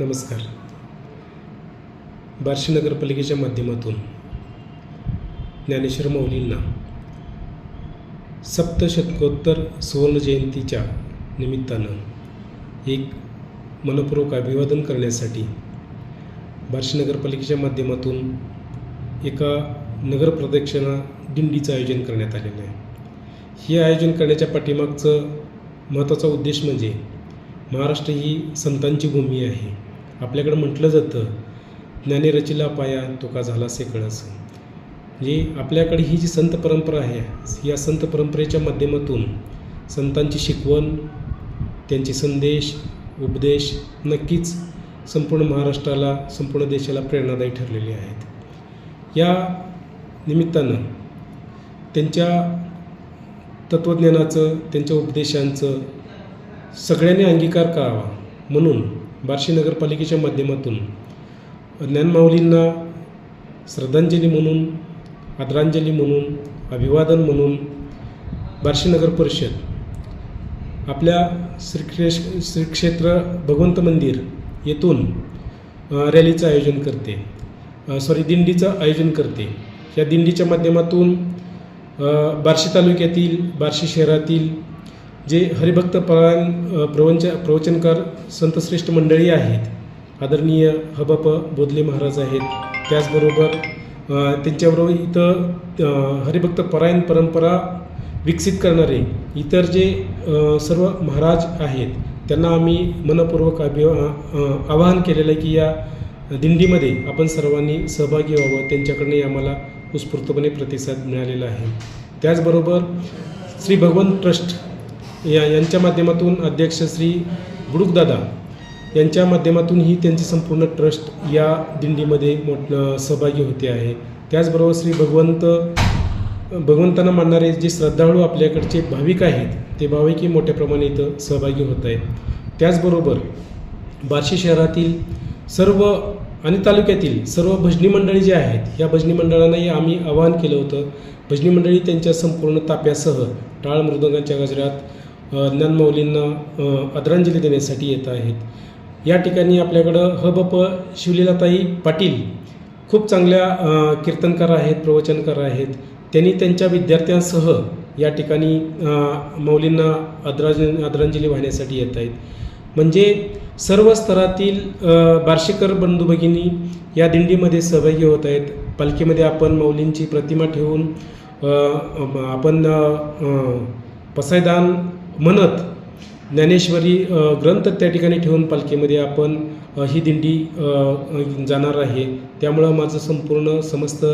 नमस्कार. बार्शी नगरपालिकेच्या माध्यमातून ज्ञानेश्वर माऊलींना सप्तशतकोत्तर सुवर्णजयंतीच्या निमित्तानं एक मनपूर्वक अभिवादन करण्यासाठी बार्शी नगरपालिकेच्या माध्यमातून एका नगरप्रदक्षिणा दिंडीचं आयोजन करण्यात आलेलं आहे. हे आयोजन करण्याच्या पाठीमागचं महत्त्वाचा उद्देश म्हणजे महाराष्ट्र ही संतांची भूमी आहे. आपल्याकडं म्हटलं जातं ज्ञानी रचिला पाया तुका झाला से कळस. म्हणजे आपल्याकडे ही जी संत परंपरा आहे या संत परंपरेच्या माध्यमातून संतांची शिकवण त्यांचे संदेश उपदेश नक्कीच संपूर्ण महाराष्ट्राला संपूर्ण देशाला प्रेरणादायी ठरलेले आहेत. या निमित्तानं त्यांच्या तत्त्वज्ञानाचं त्यांच्या उपदेशांचं सगळ्यांनी अंगीकार करावा म्हणून बार्शी नगरपालिकेच्या माध्यमातून ज्ञानमाऊलींना श्रद्धांजली म्हणून आदरांजली म्हणून अभिवादन म्हणून बार्शी नगर परिषद आपल्या श्रीक्षे श्रीक्षेत्र भगवंत मंदिर येथून रॅलीचं आयोजन करते. सॉरी दिंडीचं आयोजन करते. या दिंडीच्या माध्यमातून बार्शी तालुक्यातील बार्शी शहरातील जे हरिभक्त परायण प्रवंच प्रवचनकार संतश्रेष्ठ मंडळी आहेत आदरणीय हबप बोधले महाराज आहेत. त्याचबरोबर त्यांच्याबरोबर इथं हरिभक्त परायण परंपरा विकसित करणारे इतर जे सर्व महाराज आहेत त्यांना आम्ही मनपूर्वक अभि आवाहन केलेलं आहे की या दिंडीमध्ये आपण सर्वांनी सहभागी व्हावं. त्यांच्याकडनं आम्हाला उत्स्फूर्तपणे प्रतिसाद मिळालेला आहे. त्याचबरोबर श्री भगवंत ट्रस्ट या यांच्या माध्यमातून अध्यक्ष श्री बुडुकदादा यांच्या माध्यमातूनही त्यांचे संपूर्ण ट्रस्ट या दिंडीमध्ये मोठ सहभागी होते आहे. त्याचबरोबर श्री भगवंत भगवंतांना मानणारे जे श्रद्धाळू आपल्याकडचे भाविक आहेत ते भाविकही मोठ्या प्रमाणे इथं सहभागी होत आहेत. त्याचबरोबर बार्शी शहरातील सर्व आणि तालुक्यातील सर्व भजनी मंडळी जे आहेत या भजनी मंडळांनाही आम्ही आवाहन केलं होतं. भजनी मंडळी त्यांच्या संपूर्ण ताप्यासह टाळ मृदंगाच्या गजरात ज्ञानमौलींना आदरांजली देण्यासाठी येत आहेत. या ठिकाणी आपल्याकडं ह ब प शिवलीलाताई पाटील खूप चांगल्या कीर्तनकार आहेत प्रवचनकार आहेत. त्यांनी त्यांच्या विद्यार्थ्यांसह या ठिकाणी मौलींना आदराज आदरांजली वाहण्यासाठी येत आहेत. म्हणजे सर्व स्तरातील बार्शीकर बंधू भगिनी या दिंडीमध्ये सहभागी होत आहेत. पालखीमध्ये आपण मौलींची प्रतिमा ठेवून आपण पसायदान म्हणत ज्ञानेश्वरी ग्रंथ त्या ठिकाणी ठेवून पालखीमध्ये आपण ही दिंडी जाणार आहे. त्यामुळं माझं संपूर्ण समस्त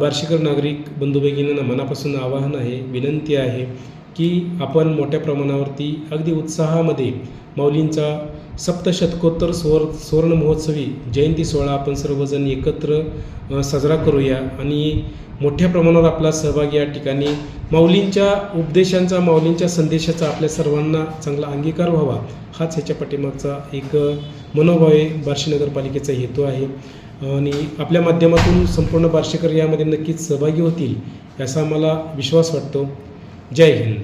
बार्शीकर नागरिक बंधू भगिनींना मनापासून आवाहन आहे विनंती आहे की आपण मोठ्या प्रमाणावरती अगदी उत्साहामध्ये माऊलींचा सप्तशतकोत्तर स्वर सुवर्ण महोत्सवी जयंती सोहळा आपण सर्वजण एकत्र साजरा करूया. आणि मोठ्या प्रमाणावर आपला सहभाग या ठिकाणी माऊलींच्या उपदेशांचा माऊलींच्या संदेशाचा आपल्या सर्वांना चांगला अंगीकार व्हावा. हाच ह्याच्या पाठीमागचा एक मनोभाव आहे. बार्शी नगरपालिकेचा हेतू आहे. आणि आपल्या माध्यमातून संपूर्ण बार्शीकर यामध्ये नक्कीच सहभागी होतील याचा मला विश्वास वाटतो. जय हिंद.